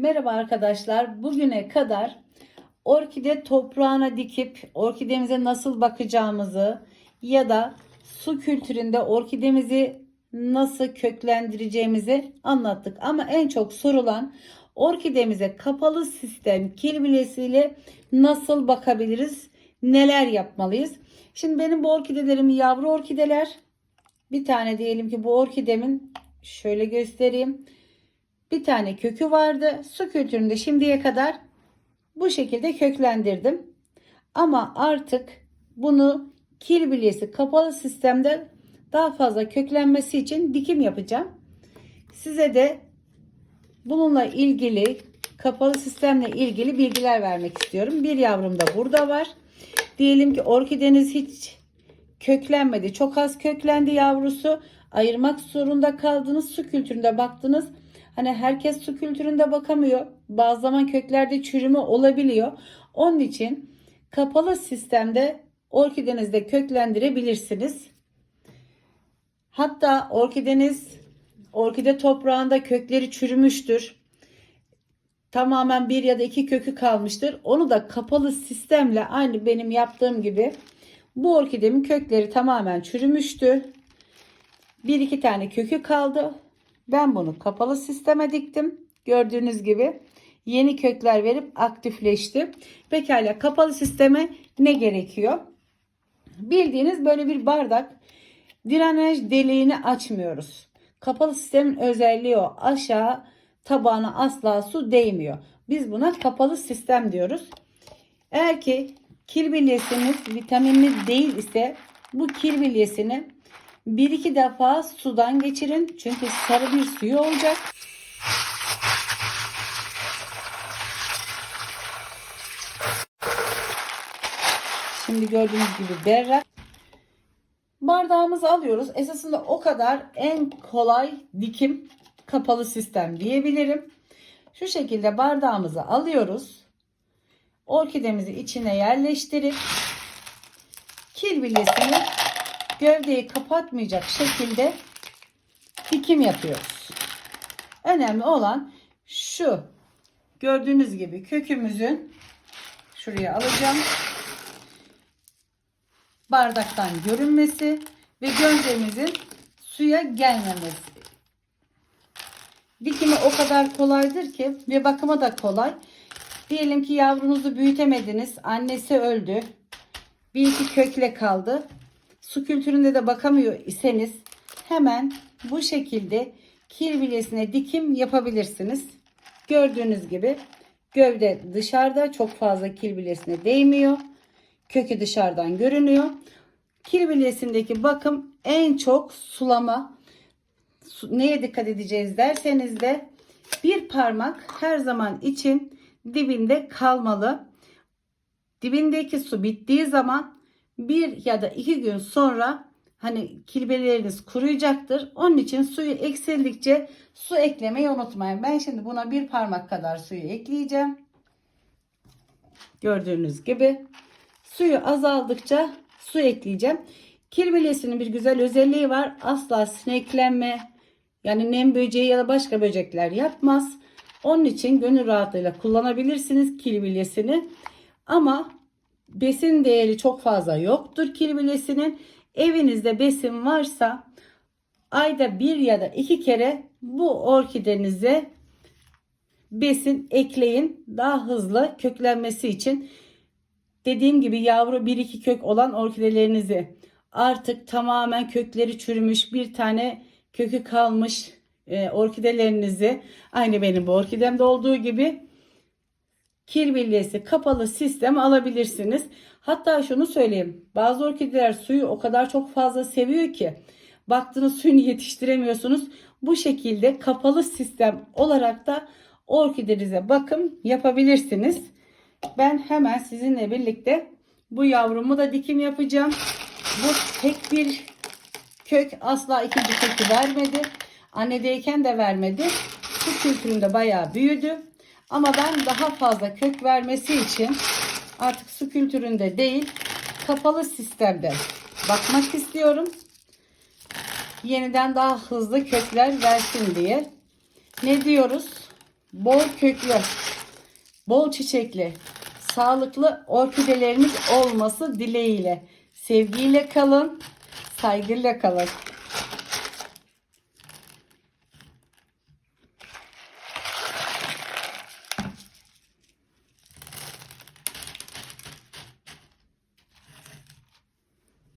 Merhaba arkadaşlar. Bugüne kadar orkide toprağına dikip orkidemize nasıl bakacağımızı ya da su kültüründe orkidemizi nasıl köklendireceğimizi anlattık. Ama en çok sorulan orkidemize kapalı sistem kilbilesiyle nasıl bakabiliriz? Neler yapmalıyız? Şimdi benim bu orkidelerim yavru orkideler. Bir tane diyelim ki bu orkidemin şöyle göstereyim. Bir tane kökü vardı. Su kültüründe şimdiye kadar bu şekilde köklendirdim. Ama artık bunu kil bilyesi kapalı sistemde daha fazla köklenmesi için dikim yapacağım. Size de bununla ilgili kapalı sistemle ilgili bilgiler vermek istiyorum. Bir yavrum da burada var. Diyelim ki orkideniz hiç köklenmedi. Çok az köklendi yavrusu. Ayırmak zorunda kaldınız. Su kültüründe baktınız. Hani herkes su kültüründe bakamıyor. Bazı zaman köklerde çürüme olabiliyor. Onun için kapalı sistemde orkidenizde köklendirebilirsiniz. Hatta orkideniz orkide toprağında kökleri çürümüştür. Tamamen bir ya da iki kökü kalmıştır. Onu da kapalı sistemle aynı benim yaptığım gibi bu orkidemin kökleri tamamen çürümüştü. Bir iki tane kökü kaldı. Ben bunu kapalı sisteme diktim. Gördüğünüz gibi yeni kökler verip aktifleşti. Pekala kapalı sisteme ne gerekiyor? Bildiğiniz böyle bir bardak drenaj deliğini açmıyoruz. Kapalı sistemin özelliği o. Aşağı tabağına asla su değmiyor. Biz buna kapalı sistem diyoruz. Eğer ki kil bilyesiniz vitaminli değil ise bu kil bilyesini bir iki defa sudan geçirin. Çünkü sarı bir suyu olacak. Şimdi gördüğünüz gibi berrak. Bardağımızı alıyoruz. Esasında o kadar en kolay dikim kapalı sistem diyebilirim. Şu şekilde bardağımızı alıyoruz. Orkidemizi içine yerleştirip kil bilyesini gövdeyi kapatmayacak şekilde dikim yapıyoruz. Önemli olan şu gördüğünüz gibi kökümüzün şuraya alacağım bardaktan görünmesi ve gövdemizin suya gelmemesi. Dikimi o kadar kolaydır ki ve bakıma da kolay. Diyelim ki yavrunuzu büyütemediniz. Annesi öldü. Bir iki kökle kaldı. Su kültüründe de bakamıyor iseniz hemen bu şekilde kir bilyesine dikim yapabilirsiniz. Gördüğünüz gibi gövde dışarıda çok fazla kil bilyesine değmiyor. Kökü dışarıdan görünüyor. Kil bilyesindeki bakım en çok sulama. Su- Neye dikkat edeceğiz derseniz de bir parmak her zaman için dibinde kalmalı. Dibindeki su bittiği zaman bir ya da iki gün sonra hani kilbeleriniz kuruyacaktır. Onun için suyu eksildikçe su eklemeyi unutmayın. Ben şimdi buna bir parmak kadar suyu ekleyeceğim. Gördüğünüz gibi suyu azaldıkça su ekleyeceğim. Kirbilesinin bir güzel özelliği var. Asla sineklenme yani nem böceği ya da başka böcekler yapmaz. Onun için gönül rahatlığıyla kullanabilirsiniz kirbilyesini. Ama besin değeri çok fazla yoktur kirbilyesinin. Evinizde besin varsa ayda bir ya da iki kere bu orkidenize besin ekleyin. Daha hızlı köklenmesi için dediğim gibi yavru 1-2 kök olan orkidelerinizi artık tamamen kökleri çürümüş bir tane kökü kalmış e, orkidelerinizi aynı benim bu orkidemde olduğu gibi kir bilyesi kapalı sistem alabilirsiniz. Hatta şunu söyleyeyim. Bazı orkideler suyu o kadar çok fazla seviyor ki baktığınız suyunu yetiştiremiyorsunuz. Bu şekilde kapalı sistem olarak da orkidenize bakım yapabilirsiniz. Ben hemen sizinle birlikte bu yavrumu da dikim yapacağım. Bu tek bir kök asla ikinci kökü vermedi. Annedeyken de vermedi. Su kültüründe bayağı büyüdü. Ama ben daha fazla kök vermesi için artık su kültüründe değil kapalı sistemde bakmak istiyorum. Yeniden daha hızlı kökler versin diye. Ne diyoruz? bol köklü, bol çiçekli, sağlıklı orkideleriniz olması dileğiyle. Sevgiyle kalın, saygıyla kalın.